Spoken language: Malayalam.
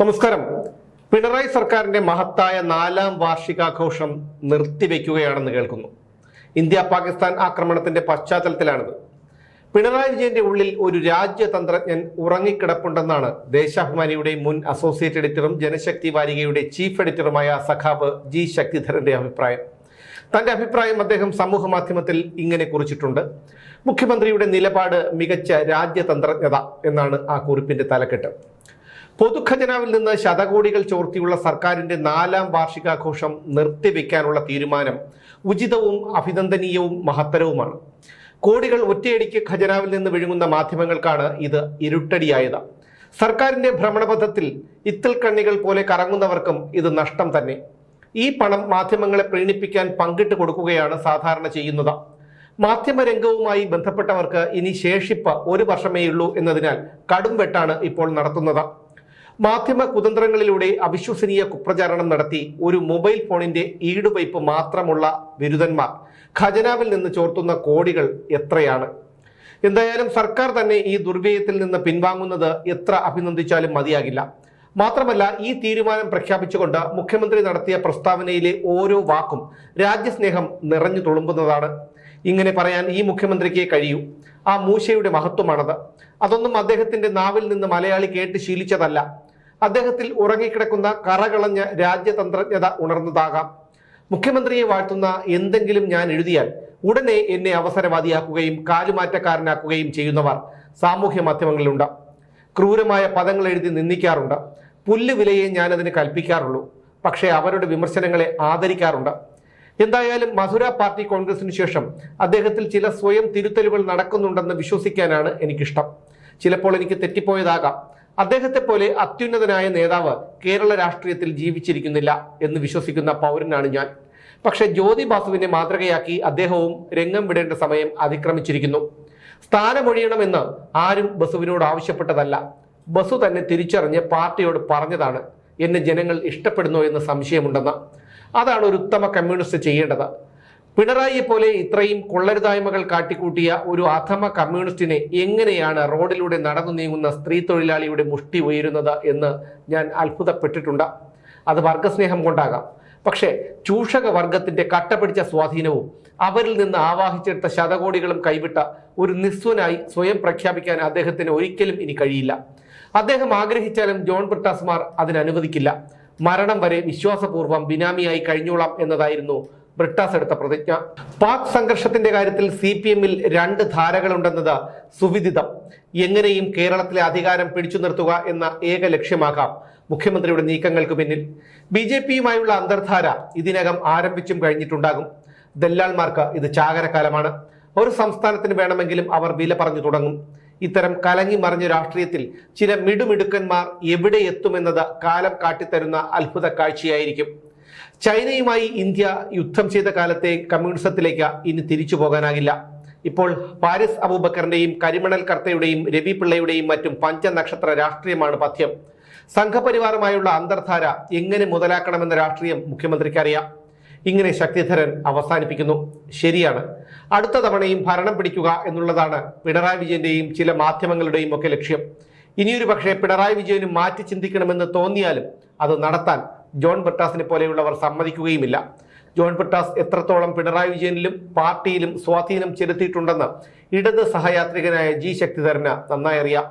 നമസ്കാരം. പിണറായി സർക്കാരിന്റെ മഹത്തായ നാലാം വാർഷികാഘോഷം നിർത്തിവെക്കുകയാണെന്ന് കേൾക്കുന്നു. ഇന്ത്യ പാകിസ്ഥാൻ ആക്രമണത്തിന്റെ പശ്ചാത്തലത്തിലാണിത്. പിണറായി വിജയന്റെ ഉള്ളിൽ ഒരു രാജ്യതന്ത്രജ്ഞൻ ഉറങ്ങിക്കിടപ്പുണ്ടെന്നാണ് ദേശാഭിമാനിയുടെ മുൻ അസോസിയേറ്റ് എഡിറ്ററും ജനശക്തി വാരികയുടെ ചീഫ് എഡിറ്ററുമായ സഖാബ് ജി ശക്തിധരന്റെ അഭിപ്രായം. തന്റെ അഭിപ്രായം അദ്ദേഹം സമൂഹ മാധ്യമത്തിൽ ഇങ്ങനെ കുറിച്ചിട്ടുണ്ട്. മുഖ്യമന്ത്രിയുടെ നിലപാട് മികച്ച രാജ്യതന്ത്രജ്ഞത എന്നാണ് ആ കുറിപ്പിന്റെ തലക്കെട്ട്. പൊതുഖജനാവിൽ നിന്ന് ശതകോടികൾ ചോർത്തിയുള്ള സർക്കാരിന്റെ നാലാം വാർഷികാഘോഷം നിർത്തിവെക്കാനുള്ള തീരുമാനം ഉചിതവും അഭിനന്ദനീയവും മഹത്തരവുമാണ്. കോടികൾ ഒറ്റയടിക്ക് ഖജനാവിൽ നിന്ന് വിഴുങ്ങുന്ന മാധ്യമങ്ങൾക്കാണ് ഇത് ഇരുട്ടടിയായത്. സർക്കാരിന്റെ ഭ്രമണപഥത്തിൽ ഇത്തൽ കണ്ണികൾ പോലെ കറങ്ങുന്നവർക്കും ഇത് നഷ്ടം തന്നെ. ഈ പണം മാധ്യമങ്ങളെ പ്രീണിപ്പിക്കാൻ പങ്കിട്ട് കൊടുക്കുകയാണ് സാധാരണ ചെയ്യുന്നത്. മാധ്യമരംഗവുമായി ബന്ധപ്പെട്ടവർക്ക് ഇനി ശേഷിപ്പ് ഒരു വർഷമേയുള്ളൂ എന്നതിനാൽ കടും വെട്ടാണ് ഇപ്പോൾ നടത്തുന്നത്. മാധ്യമ കുതന്ത്രങ്ങളിലൂടെ അവിശ്വസനീയ കുപ്രചാരണം നടത്തി ഒരു മൊബൈൽ ഫോണിന്റെ ഈടുവയ്പ് മാത്രമുള്ള ബിരുദന്മാർ ഖജനാവിൽ നിന്ന് ചോർത്തുന്ന കോടികൾ എത്രയാണ്? എന്തായാലും സർക്കാർ തന്നെ ഈ ദുർവ്യയത്തിൽ നിന്ന് പിൻവാങ്ങുന്നത് എത്ര അഭിനന്ദിച്ചാലും മതിയാകില്ല. മാത്രമല്ല ഈ തീരുമാനം പ്രഖ്യാപിച്ചുകൊണ്ട് മുഖ്യമന്ത്രി നടത്തിയ പ്രസ്താവനയിലെ ഓരോ വാക്കും രാജ്യസ്നേഹം നിറഞ്ഞു തുളുമ്പുന്നതാണ്. ഇങ്ങനെ പറയാൻ ഈ മുഖ്യമന്ത്രിക്ക് കഴിയൂ. ആ മൂശയുടെ മഹത്വമാണത്. അതൊന്നും അദ്ദേഹത്തിന്റെ നാവിൽ നിന്ന് മലയാളി കേട്ട് ശീലിച്ചതല്ല. അദ്ദേഹത്തിൽ ഉറങ്ങിക്കിടക്കുന്ന കറകളഞ്ഞ രാജ്യതന്ത്രജ്ഞത ഉണർന്നതാകാം. മുഖ്യമന്ത്രിയെ വാഴ്ത്തുന്ന എന്തെങ്കിലും ഞാൻ എഴുതിയാൽ ഉടനെ എന്നെ അവസരവാദിയാക്കുകയും കാലുമാറ്റക്കാരനാക്കുകയും ചെയ്യുന്നവർ സാമൂഹ്യ മാധ്യമങ്ങളിലുണ്ട്. ക്രൂരമായ പദങ്ങൾ എഴുതി നിന്ദിക്കാറുണ്ട്. പുല്ല് വിലയെ ഞാനതിന് കൽപ്പിക്കാറുള്ളൂ. പക്ഷേ അവരുടെ വിമർശനങ്ങളെ ആദരിക്കാറുണ്ട്. എന്തായാലും മധുര പാർട്ടി കോൺഗ്രസിന് ശേഷം അദ്ദേഹത്തിൽ ചില സ്വയം തിരുത്തലുകൾ നടക്കുന്നുണ്ടെന്ന് വിശ്വസിക്കാനാണ് എനിക്കിഷ്ടം. ചിലപ്പോൾ എനിക്ക് തെറ്റിപ്പോയതാകാം. അദ്ദേഹത്തെ പോലെ അത്യുന്നതനായ നേതാവ് കേരള രാഷ്ട്രീയത്തിൽ ജീവിച്ചിരിക്കുന്നില്ല എന്ന് വിശ്വസിക്കുന്ന പൗരനാണ് ഞാൻ. പക്ഷേ ജ്യോതി ബാസുവിനെ മാതൃകയാക്കി അദ്ദേഹവും രംഗം വിടേണ്ട സമയം അതിക്രമിച്ചിരിക്കുന്നു. സ്ഥാനമൊഴിയണമെന്ന് ആരും ബസുവിനോട് ആവശ്യപ്പെട്ടതല്ല. ബസു തന്നെ തിരിച്ചറിഞ്ഞ് പാർട്ടിയോട് പറഞ്ഞതാണ് എന്നെ ജനങ്ങൾ ഇഷ്ടപ്പെടുന്നോ എന്ന് സംശയമുണ്ടെന്ന്. അതാണ് ഒരു ഉത്തമ കമ്മ്യൂണിസ്റ്റ് ചെയ്യേണ്ടത്. പിണറായിയെ പോലെ ഇത്രയും കൊള്ളരുതായ്മകൾ കാട്ടിക്കൂട്ടിയ ഒരു അധമ കമ്മ്യൂണിസ്റ്റിനെ എങ്ങനെയാണ് റോഡിലൂടെ നടന്നു നീങ്ങുന്ന സ്ത്രീ തൊഴിലാളിയുടെ മുഷ്ടി ഉയരുന്നത് എന്ന് ഞാൻ അത്ഭുതപ്പെട്ടിട്ടുണ്ട്. അത് വർഗസ്നേഹം കൊണ്ടാകാം. പക്ഷേ ചൂഷക വർഗത്തിന്റെ കട്ടപിടിച്ച സ്വാധീനവും അവരിൽ നിന്ന് ആവാഹിച്ചെടുത്ത ശതകോടികളും കൈവിട്ട ഒരു നിസ്വനായി സ്വയം പ്രഖ്യാപിക്കാൻ അദ്ദേഹത്തിന് ഒരിക്കലും ഇനി കഴിയില്ല. അദ്ദേഹം ആഗ്രഹിച്ചാലും ജോൺ ബ്രിട്ടാസ്മാർ അതിനനുവദിക്കില്ല. മരണം വരെ വിശ്വാസപൂർവം ബിനാമിയായി കഴിഞ്ഞോളാം എന്നതായിരുന്നു ബ്രിട്ടാസ് എടുത്ത പ്രതിജ്ഞ. പാക് സംഘർഷത്തിന്റെ കാര്യത്തിൽ സി പി എമ്മിൽ രണ്ട് ധാരകളുണ്ടെന്നത് സുവിദിതം. എങ്ങനെയും കേരളത്തിലെ അധികാരം പിടിച്ചു നിർത്തുക എന്ന ഏക ലക്ഷ്യമാകാം മുഖ്യമന്ത്രിയുടെ നീക്കങ്ങൾക്ക് പിന്നിൽ. ബി ജെ പിയുമായുള്ള അന്തർധാര ഇതിനകം ആരംഭിച്ചും കഴിഞ്ഞിട്ടുണ്ടാകും. ദല്ലാൾമാർക്ക് ഇത് ചാകരക്കാലമാണ്. ഒരു സംസ്ഥാനത്തിന് വേണമെങ്കിലും അവർ വില പറഞ്ഞു തുടങ്ങും. ഇത്തരം കലങ്ങി മറിഞ്ഞ രാഷ്ട്രീയത്തിൽ ചില മിടുമിടുക്കന്മാർ എവിടെ എത്തുമെന്നത് കാലം കാട്ടിത്തരുന്ന അത്ഭുത കാഴ്ചയായിരിക്കും. ചൈനയുമായി ഇന്ത്യ യുദ്ധം ചെയ്ത കാലത്തെ കമ്മ്യൂണിസത്തിലേക്ക് ഇനി തിരിച്ചു പോകാനാകില്ല. ഇപ്പോൾ പാരിസ് അബൂബക്കറിന്റെയും കരിമണൽ കർത്തയുടെയും രവി പിള്ളയുടെയും മറ്റും പഞ്ചനക്ഷത്ര രാഷ്ട്രീയമാണ് പഥ്യം. സംഘപരിവാറുമായുള്ള അന്തർധാര എങ്ങനെ മുതലാക്കണമെന്ന രാഷ്ട്രീയം മുഖ്യമന്ത്രിക്ക് അറിയാം ഇങ്ങനെ ശക്തിധരൻ അവസാനിപ്പിക്കുന്നു. ശരിയാണ്. അടുത്ത തവണയും ഭരണം പിടിക്കുക എന്നുള്ളതാണ് പിണറായി വിജയന്റെയും ചില മാധ്യമങ്ങളുടെയും ഒക്കെ ലക്ഷ്യം. ഇനിയൊരു പക്ഷേ പിണറായി വിജയനും മാറ്റി ചിന്തിക്കണമെന്ന് തോന്നിയാലും അത് നടത്താൻ ജോൺ ബ്രിട്ടാസിനെ പോലെയുള്ളവർ സമ്മതിക്കുകയുമില്ല. ജോൺ ബ്രിട്ടാസ് എത്രത്തോളം പിണറായി വിജയനിലും പാർട്ടിയിലും സ്വാധീനം ചെലുത്തിയിട്ടുണ്ടെന്ന് ഇടത് സഹയാത്രികനായ ജി ശക്തിധരന് നന്നായി അറിയാം.